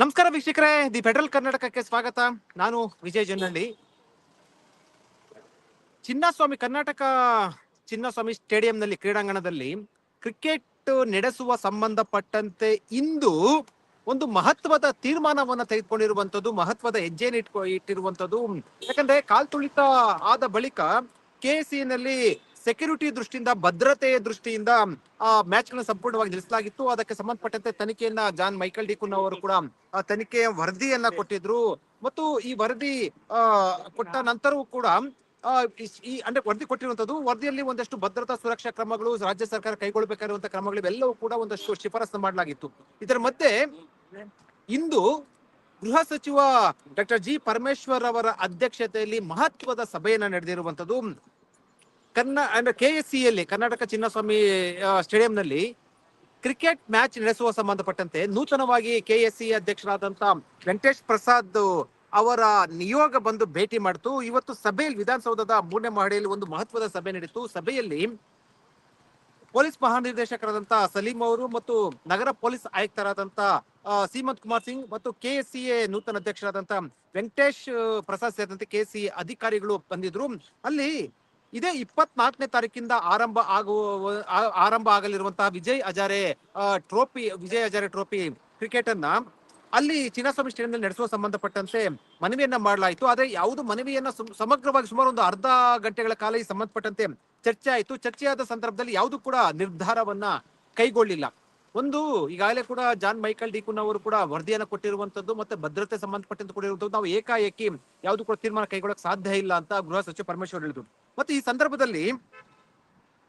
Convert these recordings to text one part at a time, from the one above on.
ನಮಸ್ಕಾರ ವೀಕ್ಷಕರೇ, the federal ಕರ್ನಾಟಕಕ್ಕೆ ಸ್ವಾಗತ. ನಾನು ವಿಜಯ್ ಜನ್ನಳ್ಳಿ. ಚಿನ್ನಸ್ವಾಮಿ, ಕರ್ನಾಟಕ ಚಿನ್ನಸ್ವಾಮಿ ಸ್ಟೇಡಿಯಂನಲ್ಲಿ ಕ್ರೀಡಾಂಗಣದಲ್ಲಿ ಕ್ರಿಕೆಟ್ ನಡೆಸುವ ಸಂಬಂಧಪಟ್ಟಂತೆ ಇಂದು ಒಂದು ಮಹತ್ವದ ತೀರ್ಮಾನವನ್ನು ತೆಗೆದುಕೊಂಡಿರುವಂತದ್ದು ಮಹತ್ವದ ಹೆಜ್ಜೆಯನ್ನು ಇಟ್ಕೊ ಇಟ್ಟಿರುವಂತದ್ದು ಯಾಕಂದ್ರೆ ಕಾಲ್ತುಳಿತ ಆದ ಬಳಿಕ ಕೆಸಿ ನಲ್ಲಿ ಸೆಕ್ಯೂರಿಟಿ ದೃಷ್ಟಿಯಿಂದ, ಭದ್ರತೆಯ ದೃಷ್ಟಿಯಿಂದ, ಆ ಮ್ಯಾಚ್ ಗಳನ್ನ ಸಂಪೂರ್ಣವಾಗಿ ನಿಲ್ಲಿಸಲಾಗಿತ್ತು. ಅದಕ್ಕೆ ಸಂಬಂಧಪಟ್ಟಂತೆ ತನಿಖೆಯನ್ನ ಜಾನ್ ಮೈಕಲ್ ಡಿಕುನ್ ಅವರು ಕೂಡ ತನಿಖೆಯ ವರದಿಯನ್ನ ಕೊಟ್ಟಿದ್ರು. ಮತ್ತು ಈ ವರದಿ ಕೊಟ್ಟ ನಂತರವೂ ಕೂಡ ಈ ಅಂದ್ರೆ ವರದಿ ಕೊಟ್ಟಿರುವಂತದ್ದು ವರದಿಯಲ್ಲಿ ಒಂದಷ್ಟು ಭದ್ರತಾ ಸುರಕ್ಷಾ ಕ್ರಮಗಳು ರಾಜ್ಯ ಸರ್ಕಾರ ಕೈಗೊಳ್ಳಬೇಕಾಗಿರುವಂತಹ ಕ್ರಮಗಳು ಇವೆಲ್ಲವೂ ಕೂಡ ಒಂದಷ್ಟು ಶಿಫಾರಸು ಮಾಡಲಾಗಿತ್ತು. ಇದರ ಮಧ್ಯೆ ಇಂದು ಗೃಹ ಸಚಿವ ಡಾಕ್ಟರ್ ಜಿ ಪರಮೇಶ್ವರ್ ಅವರ ಅಧ್ಯಕ್ಷತೆಯಲ್ಲಿ ಮಹತ್ವದ ಸಭೆಯನ್ನ ನಡೆದಿರುವಂತದ್ದು ಕನ್ನ, ಅಂದ್ರೆ ಕೆ ಎಸ್ ಯಲ್ಲಿ, ಕರ್ನಾಟಕ ಚಿನ್ನಸ್ವಾಮಿ ಸ್ಟೇಡಿಯಂನಲ್ಲಿ ಕ್ರಿಕೆಟ್ ಮ್ಯಾಚ್ ನಡೆಸುವ ಸಂಬಂಧಪಟ್ಟಂತೆ ನೂತನವಾಗಿ ಕೆ ಎಸ್ ಸಿ ಅಧ್ಯಕ್ಷರಾದಂತ ವೆಂಕಟೇಶ್ ಪ್ರಸಾದ್ ಅವರ ನಿಯೋಗ ಬಂದು ಭೇಟಿ ಮಾಡಿತು. ಇವತ್ತು ಸಭೆಯಲ್ಲಿ, ವಿಧಾನಸೌಧದ ಮೂರನೇ ಮಹಡಿಯಲ್ಲಿ ಒಂದು ಮಹತ್ವದ ಸಭೆ ನಡೆಯಿತು ಸಭೆಯಲ್ಲಿ ಪೊಲೀಸ್ ಮಹಾನಿರ್ದೇಶಕರಾದಂತ ಸಲೀಂ ಅವರು ಮತ್ತು ನಗರ ಪೊಲೀಸ್ ಆಯುಕ್ತರಾದಂತ ಸೀಮಂತ್ ಕುಮಾರ್ ಸಿಂಗ್ ಮತ್ತು ಕೆ ಎಸ್ ಸಿ ಎ ನೂತನ ಅಧ್ಯಕ್ಷರಾದಂತ ವೆಂಕಟೇಶ್ ಪ್ರಸಾದ್ ಸೇರಿದಂತೆ ಕೆ ಸಿ ಅಧಿಕಾರಿಗಳು ಬಂದಿದ್ರು. ಅಲ್ಲಿ ಇದೇ ಇಪ್ಪತ್ನಾಲ್ಕನೇ ತಾರೀಕಿಂದ ಆರಂಭ ಆಗುವ ಆರಂಭ ಆಗಲಿರುವಂತಹ Vijay Hazare trophy, Vijay Hazare trophy cricket ಅನ್ನ ಅಲ್ಲಿ ಚಿನ್ನಸ್ವಾಮಿ ಸ್ಟೇಡಿಯಂನಲ್ಲಿ ನಡೆಸುವ ಸಂಬಂಧಪಟ್ಟಂತೆ ಮನವಿಯನ್ನ ಮಾಡಲಾಯಿತು. ಆದ್ರೆ ಯಾವುದು ಮನವಿಯನ್ನ ಸುಮ್- ಸಮಗ್ರವಾಗಿ ಸುಮಾರು ಒಂದು ಅರ್ಧ ಗಂಟೆಗಳ ಕಾಲ ಈ ಸಂಬಂಧಪಟ್ಟಂತೆ ಚರ್ಚೆ ಆಯಿತು. ಚರ್ಚೆಯಾದ ಸಂದರ್ಭದಲ್ಲಿ ಯಾವುದು ಕೂಡ ನಿರ್ಧಾರವನ್ನ ಕೈಗೊಳ್ಳಿಲ್ಲ. ಒಂದು ಈಗಾಗಲೇ ಕೂಡ ಜಾನ್ ಮೈಕಲ್ ಡಿಕುನ್ ಅವರು ಕೂಡ ವರದಿಯನ್ನು ಕೊಟ್ಟಿರುವಂತದ್ದು ಮತ್ತೆ ಭದ್ರತೆ ಸಂಬಂಧಪಟ್ಟಂತೆ ಕೊಟ್ಟಿರುವಂತದ್ದು. ನಾವು ಏಕಾಏಕಿ ಯಾವುದು ಕೂಡ ತೀರ್ಮಾನ ಕೈಗೊಳ್ಳಕ್ ಸಾಧ್ಯ ಇಲ್ಲ ಅಂತ ಗೃಹ ಸಚಿವ ಪರಮೇಶ್ವರ್ ಹೇಳಿದ್ರು. ಮತ್ತೆ ಈ ಸಂದರ್ಭದಲ್ಲಿ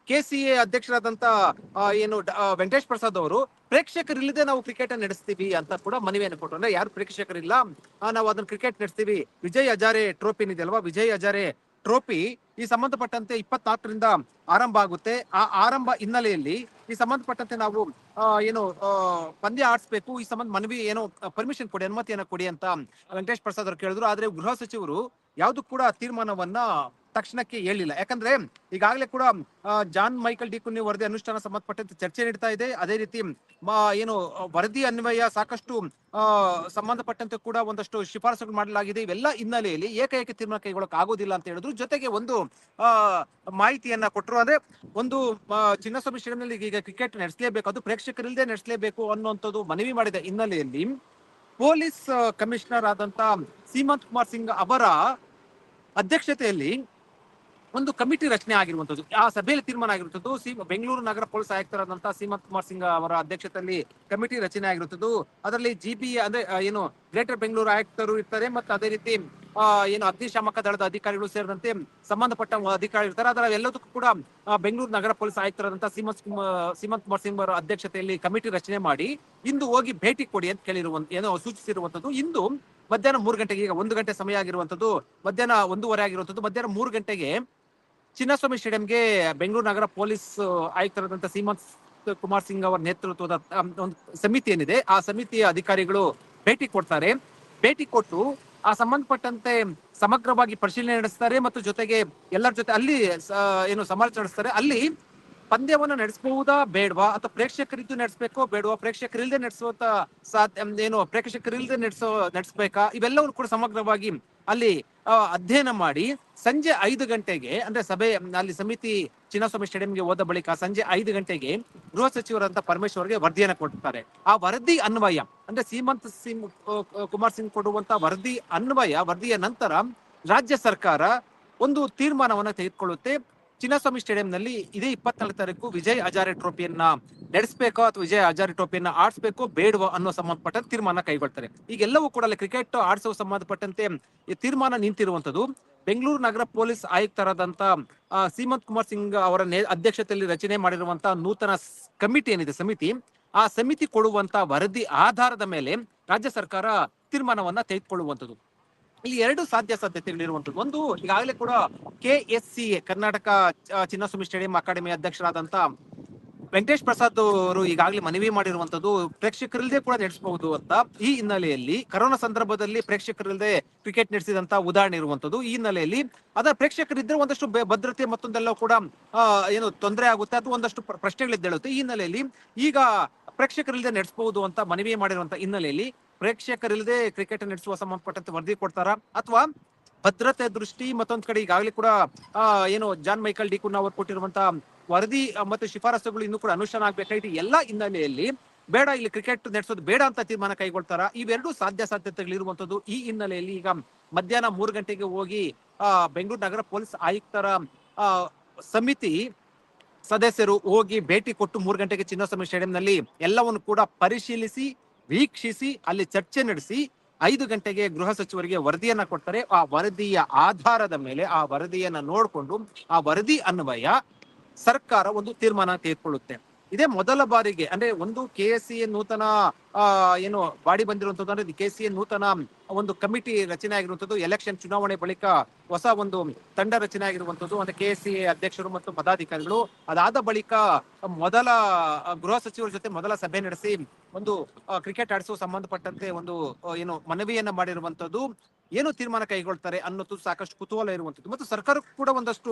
ಕೆ ಸಿ ಎ ಅಧ್ಯಕ್ಷರಾದಂತ ಏನು ವೆಂಕಟೇಶ್ ಪ್ರಸಾದ್ ಅವರು, ಪ್ರೇಕ್ಷಕರಿಲ್ಲದೆ ನಾವು ಕ್ರಿಕೆಟ್ ನಡೆಸ್ತೀವಿ ಅಂತ ಕೂಡ ಮನವಿಯನ್ನು ಕೊಟ್ಟು ಅಂದ್ರೆ ಯಾರು ಪ್ರೇಕ್ಷಕರಿಲ್ಲ ನಾವು ಅದನ್ನ ಕ್ರಿಕೆಟ್ ನಡೆಸ್ತೀವಿ. ವಿಜಯ್ ಹಜಾರೆ ಟ್ರೋಫಿ ಏನಿದೆ ಅಲ್ವಾ ವಿಜಯ್ ಹಜಾರೆ ಟ್ರೋಫಿ ಈ ಸಂಬಂಧಪಟ್ಟಂತೆ ಇಪ್ಪತ್ನಾಲ್ಕರಿಂದ ಆರಂಭ ಆಗುತ್ತೆ. ಆ ಆರಂಭ ಹಿನ್ನೆಲೆಯಲ್ಲಿ ಈ ಸಂಬಂಧಪಟ್ಟಂತೆ ನಾವು ಏನು ಪಂದ್ಯ ಆಡಿಸ್ಬೇಕು. ಈ ಸಂಬಂಧ ಮನವಿ ಏನೋ ಪರ್ಮಿಷನ್ ಕೊಡಿ, ಅನುಮತಿಯನ್ನು ಕೊಡಿ ಅಂತ ವೆಂಕಟೇಶ್ ಪ್ರಸಾದ್ ಅವರು ಕೇಳಿದ್ರು. ಆದ್ರೆ ಗೃಹ ಸಚಿವರು ಯಾವ್ದು ಕೂಡ ತೀರ್ಮಾನವನ್ನ ತಕ್ಷಣಕ್ಕೆ ಹೇಳಿಲ್ಲ. ಯಾಕಂದ್ರೆ ಈಗಾಗಲೇ ಕೂಡ ಜಾನ್ ಮೈಕಲ್ ಡಿಕುನ್ನಿ ವರದಿ ಅನುಷ್ಠಾನ ಸಂಬಂಧಪಟ್ಟಂತೆ ಚರ್ಚೆ ನಡೀತಾ ಇದೆ. ಅದೇ ರೀತಿ ಏನು, ವರದಿ ಅನ್ವಯ ಸಾಕಷ್ಟು ಸಂಬಂಧಪಟ್ಟಂತೆ ಕೂಡ ಒಂದಷ್ಟು ಶಿಫಾರಸುಗಳು ಮಾಡಲಾಗಿದೆ. ಇವೆಲ್ಲ ಹಿನ್ನೆಲೆಯಲ್ಲಿ ಏಕೈಕ ತೀರ್ಮಾನ ಕೈಗೊಳ್ಳಕ್ ಆಗೋದಿಲ್ಲ ಅಂತ ಹೇಳಿದ್ರು. ಜೊತೆಗೆ ಒಂದು ಮಾಹಿತಿಯನ್ನ ಕೊಟ್ಟರು ಅಂದ್ರೆ ಒಂದು ಚಿನ್ನ ಚಿನ್ನಸ್ವಾಮಿ ಸ್ಟೇಡಿಯಂನಲ್ಲಿ ಈಗ ಕ್ರಿಕೆಟ್ ನಡೆಸಲೇಬೇಕು, ಅದು ಪ್ರೇಕ್ಷಕರಿಲ್ಲದೆ ನಡೆಸಲೇಬೇಕು ಅನ್ನುವಂಥದ್ದು ಮನವಿ ಮಾಡಿದ ಹಿನ್ನೆಲೆಯಲ್ಲಿ ಪೊಲೀಸ್ ಕಮಿಷನರ್ ಆದಂತ ಸೀಮಂತ್ ಕುಮಾರ್ ಸಿಂಗ್ ಅವರ ಅಧ್ಯಕ್ಷತೆಯಲ್ಲಿ ಒಂದು ಕಮಿಟಿ ರಚನೆ ಆಗಿರುವಂತದ್ದು ಆ ಸಭೆಯಲ್ಲಿ ತೀರ್ಮಾನ ಆಗಿರುವಂತದ್ದು ಸಿ ಬೆಂಗಳೂರು ನಗರ ಪೊಲೀಸ್ ಆಯುಕ್ತರಾದಂತಹ ಸೀಮಂತ್ ಕುಮಾರ್ ಸಿಂಗ್ ಅವರ ಅಧ್ಯಕ್ಷತೆಯಲ್ಲಿ ಕಮಿಟಿ ರಚನೆ ಆಗಿರುತ್ತದ್ದು ಅದರಲ್ಲಿ ಜಿಬಿ ಅಂದ್ರೆ ಆ, ಏನು ಗ್ರೇಟರ್ ಬೆಂಗಳೂರು ಆಯುಕ್ತರು ಇರ್ತಾರೆ ಮತ್ತು ಅದೇ ರೀತಿ ಏನು ಅಗ್ನಿಶಾಮಕ ದಳದ ಅಧಿಕಾರಿಗಳು ಸೇರಿದಂತೆ ಸಂಬಂಧಪಟ್ಟ ಅಧಿಕಾರಿ ಇರ್ತಾರೆ. ಅದರ ಎಲ್ಲದಕ್ಕೂ ಕೂಡ ಬೆಂಗಳೂರು ನಗರ ಪೊಲೀಸ್ ಆಯುಕ್ತರಾದಂತಹ ಸೀಮಂತ್ ಸೀಮಂತ್ ಕುಮಾರ್ ಸಿಂಗ್ ಅವರ ಅಧ್ಯಕ್ಷತೆಯಲ್ಲಿ ಕಮಿಟಿ ರಚನೆ ಮಾಡಿ ಇಂದು ಹೋಗಿ ಭೇಟಿ ಕೊಡಿ ಅಂತ ಕೇಳಿರುವಂತ ಏನೋ ಸೂಚಿಸಿರುವಂತದ್ದು ಇಂದು ಮಧ್ಯಾಹ್ನ ಮೂರು ಗಂಟೆಗೆ ಈಗ ಒಂದು ಗಂಟೆ ಸಮಯ ಆಗಿರುವಂತದ್ದು ಮಧ್ಯಾಹ್ನ ಒಂದೂವರೆ ಆಗಿರುವಂತದ್ದು ಮಧ್ಯಾಹ್ನ ಮೂರು ಗಂಟೆಗೆ ಚಿನ್ನಸ್ವಾಮಿ ಸ್ಟೇಡಿಯಂಗೆ ಬೆಂಗಳೂರು ನಗರ ಪೊಲೀಸ್ ಆಯುಕ್ತರಾದಂಥ ಸೀಮಂತ್ ಕುಮಾರ್ ಸಿಂಗ್ ಅವರ ನೇತೃತ್ವದ ಒಂದು ಸಮಿತಿ ಏನಿದೆ, ಆ ಸಮಿತಿಯ ಅಧಿಕಾರಿಗಳು ಭೇಟಿ ಕೊಡ್ತಾರೆ. ಭೇಟಿ ಕೊಟ್ಟು ಆ ಸಂಬಂಧಪಟ್ಟಂತೆ ಸಮಗ್ರವಾಗಿ ಪರಿಶೀಲನೆ ನಡೆಸ್ತಾರೆ ಮತ್ತು ಜೊತೆಗೆ ಎಲ್ಲರ ಜೊತೆ ಅಲ್ಲಿ ಏನು ಸಮಾಲೋಚನೆ ನಡೆಸ್ತಾರೆ. ಅಲ್ಲಿ ಪಂದ್ಯವನ್ನ ನಡೆಸಬಹುದಾ ಬೇಡವಾ? ಅಥವಾ ಪ್ರೇಕ್ಷಕರಿದ್ದು ನಡೆಸಬೇಕೋ ಬೇಡವಾ? ಪ್ರೇಕ್ಷಕರಿಲ್ಲದೆ ನಡೆಸುವಂತ ಸಾಧ್ಯ ಏನು ಪ್ರೇಕ್ಷಕರಿಲ್ಲದೆ ನಡೆಸೋ, ನಡೆಸಬೇಕಾ? ಇವೆಲ್ಲವೂ ಕೂಡ ಸಮಗ್ರವಾಗಿ ಅಲ್ಲಿ ಅಧ್ಯಯನ ಮಾಡಿ ಸಂಜೆ ಐದು ಗಂಟೆಗೆ, ಅಂದ್ರೆ ಸಭೆ, ಅಲ್ಲಿ ಸಮಿತಿ ಚಿನ್ನಸ್ವಾಮಿ ಸ್ಟೇಡಿಯಂಗೆ ಹೋದ ಬಳಿಕ ಸಂಜೆ ಐದು ಗಂಟೆಗೆ ಗೃಹ ಸಚಿವರಂತ ಪರಮೇಶ್ವರ್ಗೆ ವರದಿಯನ್ನ ಕೊಡ್ತಾರೆ. ಆ ವರದಿ ಅನ್ವಯ, ಅಂದ್ರೆ ಸೀಮಂತ್ ಸಿಂಗ್ ಕುಮಾರ್ ಸಿಂಗ್ ಕೊಡುವಂತ ವರದಿ ಅನ್ವಯ, ವರದಿಯ ನಂತರ ರಾಜ್ಯ ಸರ್ಕಾರ ಒಂದು ತೀರ್ಮಾನವನ್ನು ತೆಗೆದುಕೊಳ್ಳುತ್ತೆ. ಚಿನ್ನಸ್ವಾಮಿ ಸ್ಟೇಡಿಯಂನಲ್ಲಿ ಇದೇ ಇಪ್ಪತ್ನಾಲ್ಕು ತಾರೀಕು ವಿಜಯ್ ಹಜಾರೆ ಟ್ರೋಫಿಯನ್ನ ನಡೆಸಬೇಕೋ ಅಥವಾ ವಿಜಯ್ ಹಜಾರೆ ಟ್ರೋಫಿಯನ್ನ ಆಡಿಸ್ಬೇಕೋ ಬೇಡವೋ ಅನ್ನೋ ಸಂಬಂಧಪಟ್ಟ ತೀರ್ಮಾನ ಕೈಗೊಳ್ತಾರೆ. ಈಗೆಲ್ಲವೂ ಕೂಡ ಕ್ರಿಕೆಟ್ ಆಡಿಸೋ ಸಂಬಂಧಪಟ್ಟಂತೆ ಈ ತೀರ್ಮಾನ ನಿಂತಿರುವಂತದ್ದು ಬೆಂಗಳೂರು ನಗರ ಪೊಲೀಸ್ ಆಯುಕ್ತರಾದಂತ ಸೀಮಂತ್ ಕುಮಾರ್ ಸಿಂಗ್ ಅವರ ಅಧ್ಯಕ್ಷತೆಯಲ್ಲಿ ರಚನೆ ಮಾಡಿರುವಂತಹ ನೂತನ ಕಮಿಟಿ ಏನಿದೆ ಸಮಿತಿ, ಆ ಸಮಿತಿ ಕೊಡುವಂತ ವರದಿ ಆಧಾರದ ಮೇಲೆ ರಾಜ್ಯ ಸರ್ಕಾರ ತೀರ್ಮಾನವನ್ನ ತೆಗೆದುಕೊಳ್ಳುವಂತದ್ದು ಇಲ್ಲಿ ಎರಡು ಸಾಧ್ಯ ಸಾಧ್ಯತೆಗಳಿರುವಂತದ್ದು ಒಂದು ಈಗಾಗಲೇ ಕೂಡ K S C Karnataka Chinnaswamy stadium academy ಅಧ್ಯಕ್ಷರಾದಂತ Venkatesh Prasad ಅವರು ಈಗಾಗಲೇ ಮನವಿ ಮಾಡಿರುವಂತದ್ದು ಪ್ರೇಕ್ಷಕರಿಲ್ಲದೆ ಕೂಡ ನಡೆಸಬಹುದು ಅಂತ. ಈ ಹಿನ್ನೆಲೆಯಲ್ಲಿ, ಕರೋನಾ ಸಂದರ್ಭದಲ್ಲಿ ಪ್ರೇಕ್ಷಕರಿಲ್ಲದೆ ಕ್ರಿಕೆಟ್ ನಡೆಸಿದಂತ ಉದಾಹರಣೆ ಇರುವಂತದ್ದು ಈ ಹಿನ್ನೆಲೆಯಲ್ಲಿ ಅದರ ಪ್ರೇಕ್ಷಕರಿದ್ರೆ ಒಂದಷ್ಟು ಭದ್ರತೆ ಮತ್ತೊಂದೆಲ್ಲ ಕೂಡ ಏನು ತೊಂದರೆ ಆಗುತ್ತೆ ಅಥವಾ ಒಂದಷ್ಟು ಪ್ರ- ಪ್ರಶ್ನೆಗಳಿದ್ದೇಳುತ್ತೆ ಈ ಹಿನ್ನೆಲೆಯಲ್ಲಿ ಈಗ ಪ್ರೇಕ್ಷಕರಿಲ್ಲದೆ ನಡೆಸಬಹುದು ಅಂತ ಮನವಿ ಮಾಡಿರುವಂತ ಹಿನ್ನೆಲೆಯಲ್ಲಿ ಪ್ರೇಕ್ಷಕರಿಲ್ಲದೆ ಕ್ರಿಕೆಟ್ ನಡೆಸುವ ಸಂಬಂಧಪಟ್ಟಂತೆ ವರದಿ ಕೊಡ್ತಾರ? ಅಥವಾ ಭದ್ರತೆ ದೃಷ್ಟಿ ಮತ್ತೊಂದ್ ಕಡೆ ಈಗಾಗಲೇ ಕೂಡ ಏನು ಜಾನ್ ಮೈಕಲ್ ಡಿ ಕುನ್ ಅವರು ಕೊಟ್ಟಿರುವಂತ ವರದಿ ಮತ್ತು ಶಿಫಾರಸುಗಳು ಇನ್ನೂ ಕೂಡ ಅನುಷ್ಠಾನ ಆಗ್ಬೇಕಾಗಿದೆ. ಎಲ್ಲ ಹಿನ್ನೆಲೆಯಲ್ಲಿ ಬೇಡ ಇಲ್ಲಿ ಕ್ರಿಕೆಟ್ ನಡೆಸೋದು ಬೇಡ ಅಂತ ತೀರ್ಮಾನ ಕೈಗೊಳ್ತಾರ? ಇವೆರಡು ಸಾಧ್ಯ ಸಾಧ್ಯತೆಗಳಿರುವಂತದ್ದು ಈ ಹಿನ್ನೆಲೆಯಲ್ಲಿ ಈಗ ಮಧ್ಯಾಹ್ನ ಮೂರು ಗಂಟೆಗೆ ಹೋಗಿ ಆ ಬೆಂಗಳೂರು ನಗರ ಪೊಲೀಸ್ ಆಯುಕ್ತರ ಆ, ಸಮಿತಿ ಸದಸ್ಯರು ಹೋಗಿ ಭೇಟಿ ಕೊಟ್ಟು ಮೂರು ಗಂಟೆಗೆ ಚಿನ್ನಸ್ವಾಮಿ ಸ್ಟೇಡಿಯಂನಲ್ಲಿ ಎಲ್ಲವನ್ನು ಕೂಡ ಪರಿಶೀಲಿಸಿ ವೀಕ್ಷಿಸಿ, ಅಲ್ಲಿ ಚರ್ಚೆ ನಡೆಸಿ ಐದು ಗಂಟೆಗೆ ಗೃಹ ಸಚಿವರಿಗೆ ವರದಿಯನ್ನ ಕೊಡ್ತಾರೆ. ಆ ವರದಿಯ ಆಧಾರದ ಮೇಲೆ, ಆ ವರದಿಯನ್ನ ನೋಡಿಕೊಂಡು ಆ ವರದಿ ಅನ್ವಯ ಸರ್ಕಾರ ಒಂದು ತೀರ್ಮಾನ ತೆಗೆದುಕೊಳ್ಳುತ್ತೆ. ಇದೇ ಮೊದಲ ಬಾರಿಗೆ, ಅಂದ್ರೆ ಒಂದು ಕೆ ಎಸ್ ಸಿ ನೂತನ ಏನು ಬಾಡಿ ಬಂದಿರುವಂತದ್ದು, ಅಂದ್ರೆ ಕೆ ಸಿ ನೂತನ ಒಂದು ಕಮಿಟಿ ರಚನೆ ಆಗಿರುವಂತದ್ದು ಎಲೆಕ್ಷನ್ ಚುನಾವಣೆ ಬಳಿಕ ಹೊಸ ಒಂದು ತಂಡ ರಚನೆ ಆಗಿರುವಂತದ್ದು, ಅಂದ್ರೆ ಕೆ ಎಸ್ ಅಧ್ಯಕ್ಷರು ಮತ್ತು ಪದಾಧಿಕಾರಿಗಳು. ಅದಾದ ಬಳಿಕ ಮೊದಲ ಗೃಹ ಸಚಿವರ ಜೊತೆ ಮೊದಲ ಸಭೆ ನಡೆಸಿ, ಒಂದು ಕ್ರಿಕೆಟ್ ಆಡಿಸುವ ಸಂಬಂಧಪಟ್ಟಂತೆ ಒಂದು ಏನು ಮನವಿಯನ್ನ ಮಾಡಿರುವಂತದ್ದು. ಏನು ತೀರ್ಮಾನ ಕೈಗೊಳ್ತಾರೆ ಅನ್ನೋದು ಸಾಕಷ್ಟು ಕುತೂಹಲ ಇರುವಂತದ್ದು ಮತ್ತು ಸರ್ಕಾರಕ್ಕೂ ಕೂಡ ಒಂದಷ್ಟು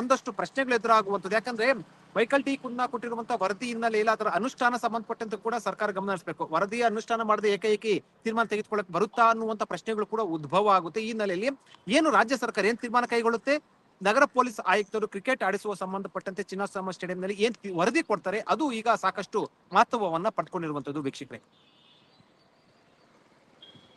ಒಂದಷ್ಟು ಪ್ರಶ್ನೆಗಳು ಎದುರಾಗುವಂತದ್ದು ಯಾಕಂದ್ರೆ ಮೈಕಲ್ ಟಿ ಕುನ್ನ ಕೊಟ್ಟಿರುವಂತಹ ವರದಿ ಹಿನ್ನೆಲೆಯಲ್ಲಿ ಅದರ ಅನುಷ್ಠಾನ ಸಂಬಂಧಪಟ್ಟಂತೆ ಕೂಡ ಸರ್ಕಾರ ಗಮನ ಹರಿಸಬೇಕು. ವರದಿಯ ಅನುಷ್ಠಾನ ಮಾಡದೆ ಏಕೈಕಿ ತೀರ್ಮಾನ ತೆಗೆದುಕೊಳ್ಳಕ್ ಬರುತ್ತಾ ಅನ್ನುವಂತ ಪ್ರಶ್ನೆಗಳು ಕೂಡ ಉದ್ಭವ ಆಗುತ್ತೆ. ಈ ಹಿನ್ನೆಲೆಯಲ್ಲಿ ಏನು ರಾಜ್ಯ ಸರ್ಕಾರ ಏನ್ ತೀರ್ಮಾನ ಕೈಗೊಳ್ಳುತ್ತೆ? ನಗರ ಪೊಲೀಸ್ ಆಯುಕ್ತರು ಕ್ರಿಕೆಟ್ ಆಡಿಸುವ ಸಂಬಂಧಪಟ್ಟಂತೆ ಚಿನ್ನಸ್ವಾಮಿ ಸ್ಟೇಡಿಯಂನಲ್ಲಿ ಏನ್ ವರದಿ ಕೊಡ್ತಾರೆ? ಅದು ಈಗ ಸಾಕಷ್ಟು ಮಹತ್ವವನ್ನ ಪಡ್ಕೊಂಡಿರುವಂತದ್ದು ವೀಕ್ಷಕರೇ.